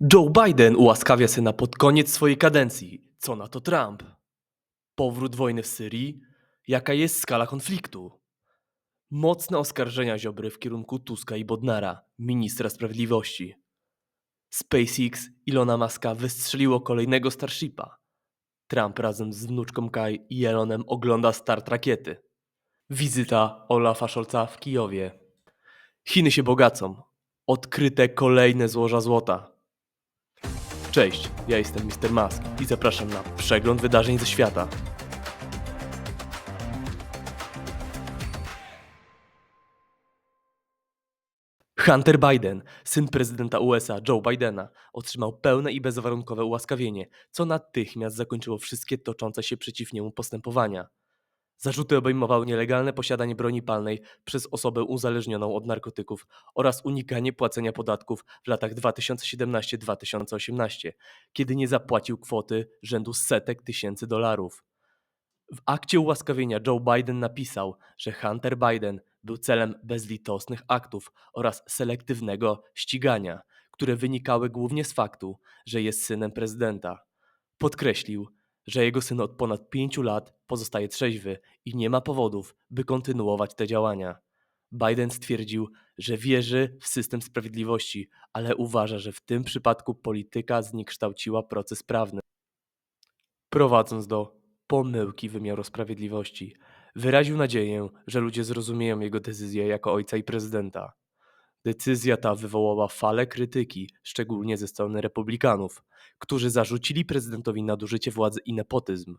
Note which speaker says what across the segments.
Speaker 1: Joe Biden ułaskawia syna pod koniec swojej kadencji. Co na to Trump? Powrót wojny w Syrii? Jaka jest skala konfliktu? Mocne oskarżenia Ziobry w kierunku Tuska i Bodnara, ministra sprawiedliwości. SpaceX Ilona Maska wystrzeliło kolejnego Starshipa. Trump razem z wnuczką Kai i Elonem ogląda start rakiety. Wizyta Olafa Scholza w Kijowie. Chiny się bogacą. Odkryte kolejne złoża złota. Cześć, ja jestem Mr. Musk i zapraszam na przegląd wydarzeń ze świata. Hunter Biden, syn prezydenta USA Joe Bidena, otrzymał pełne i bezwarunkowe ułaskawienie, co natychmiast zakończyło wszystkie toczące się przeciw niemu postępowania. Zarzuty obejmowały nielegalne posiadanie broni palnej przez osobę uzależnioną od narkotyków oraz unikanie płacenia podatków w latach 2017-2018, kiedy nie zapłacił kwoty rzędu setek tysięcy dolarów. W akcie ułaskawienia Joe Biden napisał, że Hunter Biden był celem bezlitosnych aktów oraz selektywnego ścigania, które wynikały głównie z faktu, że jest synem prezydenta. Podkreślił, że jego syn od ponad pięciu lat pozostaje trzeźwy i nie ma powodów, by kontynuować te działania. Biden stwierdził, że wierzy w system sprawiedliwości, ale uważa, że w tym przypadku polityka zniekształciła proces prawny. Prowadząc do pomyłki wymiaru sprawiedliwości, wyraził nadzieję, że ludzie zrozumieją jego decyzję jako ojca i prezydenta. Decyzja ta wywołała falę krytyki, szczególnie ze strony republikanów, którzy zarzucili prezydentowi nadużycie władzy i nepotyzm.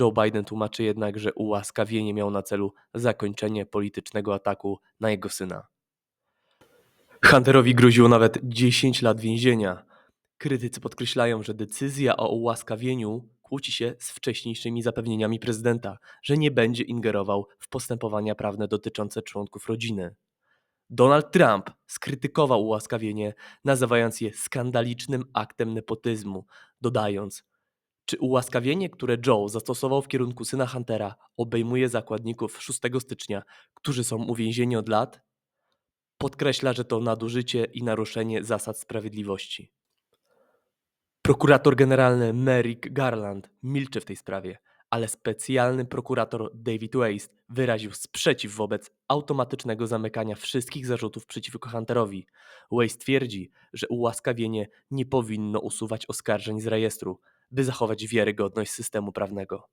Speaker 1: Joe Biden tłumaczy jednak, że ułaskawienie miało na celu zakończenie politycznego ataku na jego syna. Hunterowi groziło nawet 10 lat więzienia. Krytycy podkreślają, że decyzja o ułaskawieniu kłóci się z wcześniejszymi zapewnieniami prezydenta, że nie będzie ingerował w postępowania prawne dotyczące członków rodziny. Donald Trump skrytykował ułaskawienie, nazywając je skandalicznym aktem nepotyzmu, dodając: Czy ułaskawienie, które Joe zastosował w kierunku syna Huntera, obejmuje zakładników 6 stycznia, którzy są uwięzieni od lat? Podkreśla, że to nadużycie i naruszenie zasad sprawiedliwości. Prokurator generalny Merrick Garland milczy w tej sprawie, ale specjalny prokurator David Waste wyraził sprzeciw wobec automatycznego zamykania wszystkich zarzutów przeciwko Hunterowi. Waste twierdzi, że ułaskawienie nie powinno usuwać oskarżeń z rejestru, by zachować wiarygodność systemu prawnego.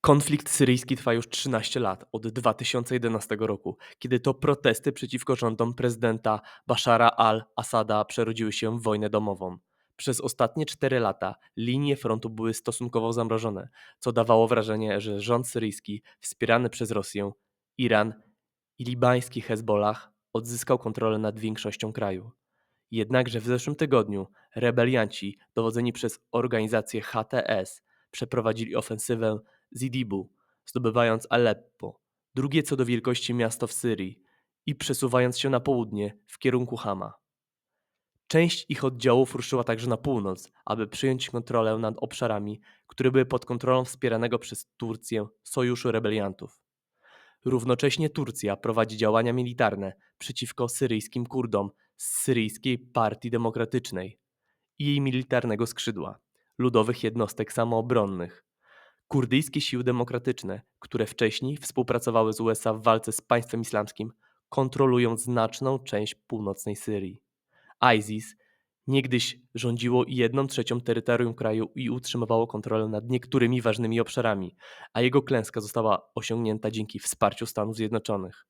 Speaker 1: Konflikt syryjski trwa już 13 lat, od 2011 roku, kiedy to protesty przeciwko rządom prezydenta Bashara al-Assada przerodziły się w wojnę domową. Przez ostatnie 4 lata linie frontu były stosunkowo zamrożone, co dawało wrażenie, że rząd syryjski, wspierany przez Rosję, Iran i libański Hezbollah, odzyskał kontrolę nad większością kraju. Jednakże w zeszłym tygodniu rebelianci, dowodzeni przez organizację HTS, przeprowadzili ofensywę z Idibu, zdobywając Aleppo, drugie co do wielkości miasto w Syrii, i przesuwając się na południe w kierunku Hama. Część ich oddziałów ruszyła także na północ, aby przyjąć kontrolę nad obszarami, które były pod kontrolą wspieranego przez Turcję sojuszu rebeliantów. Równocześnie Turcja prowadzi działania militarne przeciwko syryjskim Kurdom z Syryjskiej Partii Demokratycznej i jej militarnego skrzydła, ludowych jednostek samoobronnych. Kurdyjskie siły demokratyczne, które wcześniej współpracowały z USA w walce z państwem islamskim, kontrolują znaczną część północnej Syrii. ISIS niegdyś rządziło jedną trzecią terytorium kraju i utrzymywało kontrolę nad niektórymi ważnymi obszarami, a jego klęska została osiągnięta dzięki wsparciu Stanów Zjednoczonych.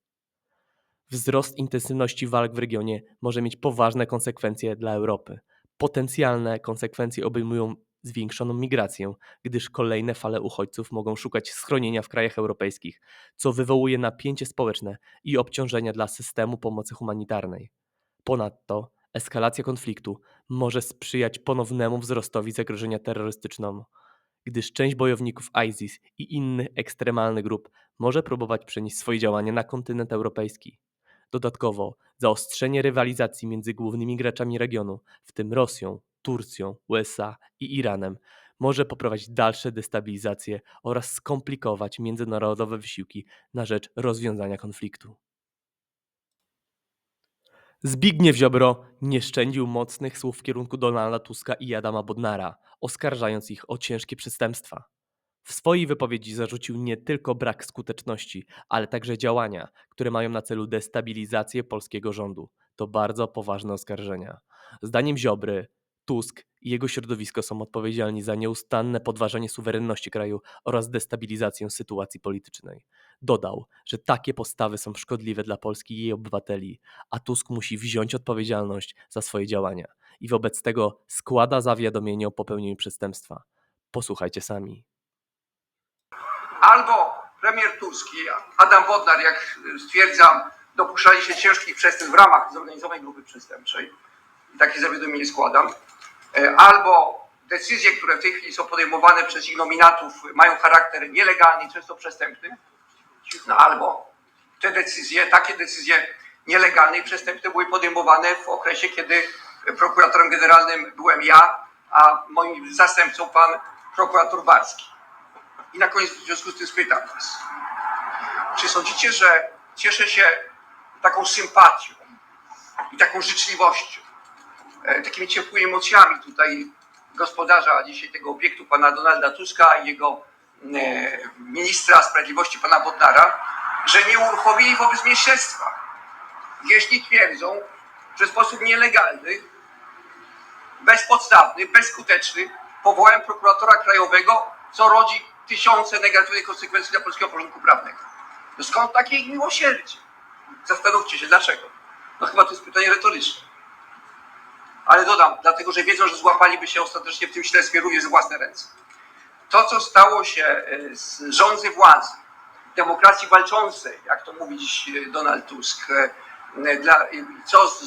Speaker 1: Wzrost intensywności walk w regionie może mieć poważne konsekwencje dla Europy. Potencjalne konsekwencje obejmują zwiększoną migrację, gdyż kolejne fale uchodźców mogą szukać schronienia w krajach europejskich, co wywołuje napięcie społeczne i obciążenia dla systemu pomocy humanitarnej. Ponadto eskalacja konfliktu może sprzyjać ponownemu wzrostowi zagrożenia terrorystycznemu, gdyż część bojowników ISIS i innych ekstremalnych grup może próbować przenieść swoje działania na kontynent europejski. Dodatkowo, zaostrzenie rywalizacji między głównymi graczami regionu, w tym Rosją, Turcją, USA i Iranem, może poprowadzić dalsze destabilizacje oraz skomplikować międzynarodowe wysiłki na rzecz rozwiązania konfliktu. Zbigniew Ziobro nie szczędził mocnych słów w kierunku Donalda Tuska i Adama Bodnara, oskarżając ich o ciężkie przestępstwa. W swojej wypowiedzi zarzucił nie tylko brak skuteczności, ale także działania, które mają na celu destabilizację polskiego rządu. To bardzo poważne oskarżenia. Zdaniem Ziobry, Tusk i jego środowisko są odpowiedzialni za nieustanne podważanie suwerenności kraju oraz destabilizację sytuacji politycznej. Dodał, że takie postawy są szkodliwe dla Polski i jej obywateli, a Tusk musi wziąć odpowiedzialność za swoje działania i wobec tego składa zawiadomienie o popełnieniu przestępstwa. Posłuchajcie sami.
Speaker 2: albo premier Tusk i Adam Bodnar, jak stwierdzam, dopuszczali się ciężkich przestępstw w ramach zorganizowanej grupy przestępczej, takie zawiadomienie składam, albo decyzje, które w tej chwili są podejmowane przez ich nominatów, mają charakter nielegalny często przestępny, no albo te decyzje, takie decyzje nielegalne i przestępne były podejmowane w okresie, kiedy prokuratorem generalnym byłem ja, a moim zastępcą pan prokurator Warski. I na koniec w związku z tym spytam Was, czy sądzicie, że cieszę się taką sympatią i taką życzliwością, e, takimi ciepłymi emocjami tutaj gospodarza dzisiaj tego obiektu, pana Donalda Tuska i jego e, ministra sprawiedliwości, pana Bodnara, że nie uruchomili wobec mnie śledztwa, jeśli twierdzą, że w sposób nielegalny bezpodstawny, bezskuteczny powołałem prokuratora krajowego, co rodzi tysiące negatywnych konsekwencji dla polskiego porządku prawnego. No skąd takie ich miłosierdzie? Zastanówcie się, dlaczego? No chyba to jest pytanie retoryczne. Ale dodam, dlatego że wiedzą, że złapaliby się ostatecznie w tym śledztwie również za własne ręce. To, co stało się e, z rządzy władzy, demokracji walczącej, jak to mówi dziś e, Donald Tusk, e, dla, co z,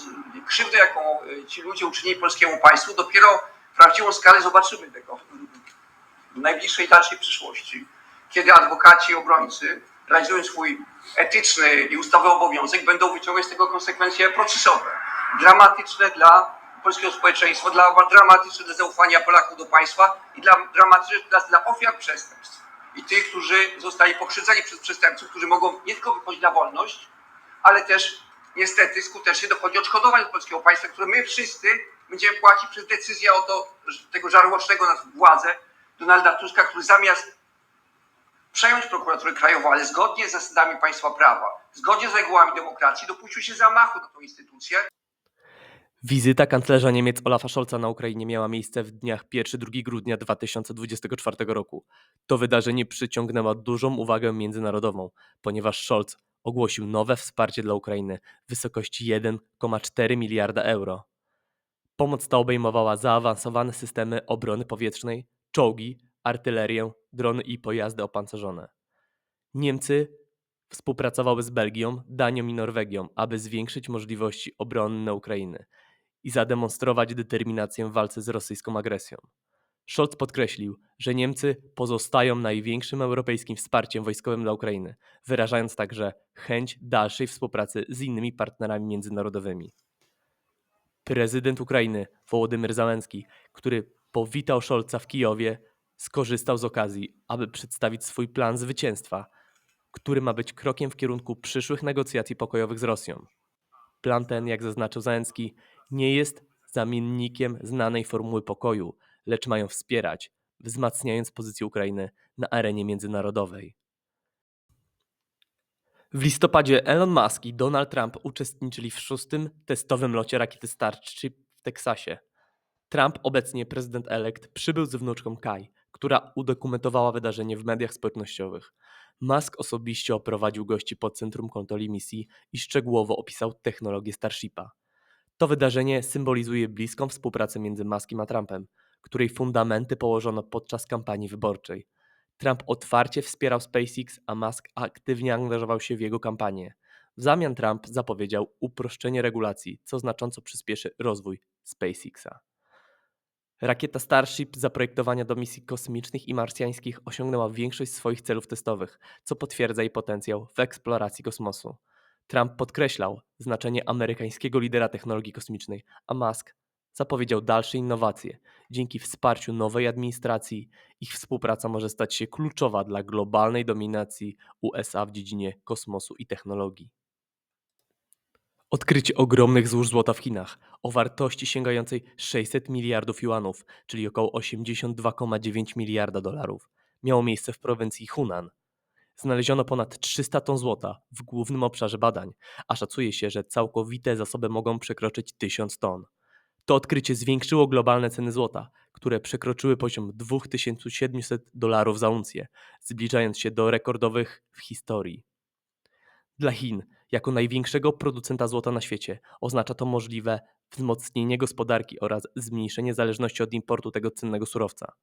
Speaker 2: krzywdę, jaką ci ludzie uczynili polskiemu państwu, dopiero prawdziwą skalę zobaczymy tego w najbliższej dalszej przyszłości, kiedy adwokaci i obrońcy, realizując swój etyczny i ustawowy obowiązek, będą wyciągać z tego konsekwencje procesowe. Dramatyczne dla polskiego społeczeństwa, dla, dramatyczne dla zaufania Polaków do państwa i dla, dramatyczne dla, dla ofiar przestępstw. I tych, którzy zostali pokrzywdzeni przez przestępców, którzy mogą nie tylko wychodzić na wolność, ale też niestety skutecznie dochodzi odszkodowań od polskiego państwa, które my wszyscy będziemy płacić przez decyzję o to, tego żarłocznego nas władzę Donalda Tuska, który zamiast przejąć prokuraturę krajową, ale zgodnie z zasadami państwa prawa, zgodnie z regułami demokracji, dopuścił się zamachu na tą instytucję.
Speaker 1: Wizyta kanclerza Niemiec Olafa Scholza na Ukrainie miała miejsce w dniach 1-2 grudnia 2024 roku. To wydarzenie przyciągnęło dużą uwagę międzynarodową, ponieważ Scholz ogłosił nowe wsparcie dla Ukrainy w wysokości 1,4 miliarda euro. Pomoc ta obejmowała zaawansowane systemy obrony powietrznej, czołgi, artylerię, drony i pojazdy opancerzone. Niemcy współpracowały z Belgią, Danią i Norwegią, aby zwiększyć możliwości obronne Ukrainy i zademonstrować determinację w walce z rosyjską agresją. Scholz podkreślił, że Niemcy pozostają największym europejskim wsparciem wojskowym dla Ukrainy, wyrażając także chęć dalszej współpracy z innymi partnerami międzynarodowymi. Prezydent Ukrainy Wołodymyr Załęski, który powitał Scholza w Kijowie, skorzystał z okazji, aby przedstawić swój plan zwycięstwa, który ma być krokiem w kierunku przyszłych negocjacji pokojowych z Rosją. Plan ten, jak zaznaczył Załęski, nie jest zamiennikiem znanej formuły pokoju, lecz mają wspierać, wzmacniając pozycję Ukrainy na arenie międzynarodowej. W listopadzie Elon Musk i Donald Trump uczestniczyli w szóstym testowym locie rakiety Starship w Teksasie. Trump, obecnie prezydent elekt, przybył z wnuczką Kai, która udokumentowała wydarzenie w mediach społecznościowych. Musk osobiście oprowadził gości pod centrum kontroli misji i szczegółowo opisał technologię Starshipa. To wydarzenie symbolizuje bliską współpracę między Muskiem a Trumpem, której fundamenty położono podczas kampanii wyborczej. Trump otwarcie wspierał SpaceX, a Musk aktywnie angażował się w jego kampanię. W zamian Trump zapowiedział uproszczenie regulacji, co znacząco przyspieszy rozwój SpaceXa. Rakieta Starship zaprojektowania do misji kosmicznych i marsjańskich osiągnęła większość swoich celów testowych, co potwierdza jej potencjał w eksploracji kosmosu. Trump podkreślał znaczenie amerykańskiego lidera technologii kosmicznej, a Musk zapowiedział dalsze innowacje. Dzięki wsparciu nowej administracji ich współpraca może stać się kluczowa dla globalnej dominacji USA w dziedzinie kosmosu i technologii. Odkrycie ogromnych złóż złota w Chinach o wartości sięgającej 600 miliardów juanów, czyli około 82,9 miliarda dolarów, miało miejsce w prowincji Hunan. Znaleziono ponad 300 ton złota w głównym obszarze badań, a szacuje się, że całkowite zasoby mogą przekroczyć 1000 ton. To odkrycie zwiększyło globalne ceny złota, które przekroczyły poziom 2700 dolarów za uncję, zbliżając się do rekordowych w historii. Dla Chin, jako największego producenta złota na świecie, oznacza to możliwe wzmocnienie gospodarki oraz zmniejszenie zależności od importu tego cennego surowca.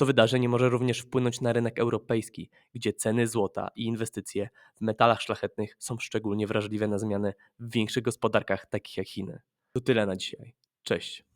Speaker 1: To wydarzenie może również wpłynąć na rynek europejski, gdzie ceny złota i inwestycje w metalach szlachetnych są szczególnie wrażliwe na zmiany w większych gospodarkach takich jak Chiny. To tyle na dzisiaj. Cześć.